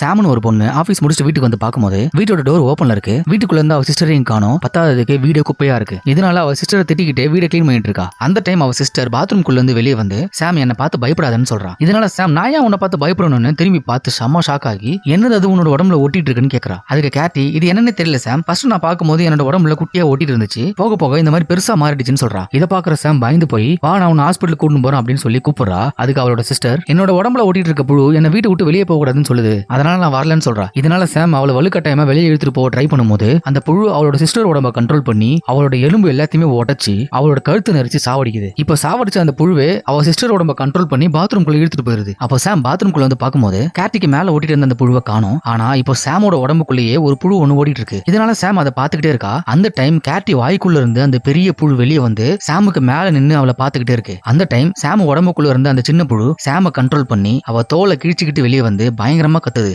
சாமன் ஒரு பொண்ணு ஆபீஸ் முடிச்சுட்டு வீட்டுக்கு வந்து பார்க்கும்போது வீட்டோட டோர் ஓப்பன்ல இருக்கு. வீட்டுக்குள்ள இருந்து அவ சிஸ்டரையும் காணும். பத்தாததுக்கு வீடு குப்பையா இருக்கு. இதனால அவ சிஸ்டரை திட்டிக்கிட்டே வீடை க்ளீன் பண்ணிட்டு இருக்கா. அந்த டைம் அவ சிஸ்டர் பாத்ரூம்குள்ள இருந்து வெளியே வந்து சாம் என்ன பார்த்து பயப்படாதன்னு சொல்றா. இதனால சாம் நான் ஏன் உன்னை பார்த்து பயப்படணும்னு? திரும்பி பார்த்து செம்ம ஷாக் ஆகி என்னது அது? உன்னோட உடம்புல ஒட்டிட்டு இருக்குன்னு கேக்குறா. அதுக்கு கேட்டி இது என்னன்னு தெரியல சாம். ஃபர்ஸ்ட் நான் பார்க்கும்போது என்னோட உடம்புல குட்டியா ஓட்டிட்டு இருந்துச்சு. போக போக இந்த மாதிரி பெருசா மாறிடுச்சுன்னு சொல்றா. இதை பாக்குற சாம் பயந்து போய் வா நான் உன்னை ஹாஸ்பிட்டல் கூட்டு போறேன் அப்படின்னு சொல்லி கூப்பிடுறா. அதுக்கு அவளோட சிஸ்டர் என்னோட உடம்புல ஓட்டிட்டு இருக்க புழு என்ன வீட்டை விட்டு வெளியே போக கூடாதுன்னு சொல்லுது அதனால நான் வரலன்னு சொல்றா. இதனால சாம் அவளை வலுக்கட்டாயமா வெளியே இழுத்துட்டு போக ட்ரை பண்ணும்போது அந்த புழு அவளோட சிஸ்டர் உடம்ப கண்ட்ரோல் பண்ணி அவளோட எலும்பு எல்லாத்தையுமே உடச்சி அவளோட கழுத்து நெரிச்சு சாவடிக்குது. இப்போ சாவடிச்ச அந்த புழுவே அவ சிஸ்டர் உடம்ப கண்ட்ரோல் பண்ணி பாத்ரூம்குள்ள இழுத்துட்டு போயிருது. அப்போ சாம் பாத்ரூம்குள்ள வந்து பார்க்கும்போது கேட்டிக்கு மேல ஓட்டிட்டு இருந்த அந்த புழுவை காணும். ஆனா இப்போ சாமோட உடம்புக்குள்ளேயே ஒரு புழு ஒண்ணு ஓடிட்டு இருக்கு. இதனால சாம் அதை பார்த்துக்கிட்டே இருக்கா. அந்த டைம் கேட்டி வாய்க்குள்ள இருந்து அந்த பெரிய புழு வெளியே வந்து சாமுக்கு மேல நின்னு அவளை பார்த்துக்கிட்டே இருக்கு. அந்த டைம் சாம் உடம்புக்குள்ள இருந்த அந்த சின்ன புழு சாம கண்ட்ரோல் பண்ணி அவ தோலை கிழிச்சுக்கிட்டு வெளியே வந்து பயங்கரமா கத்துது.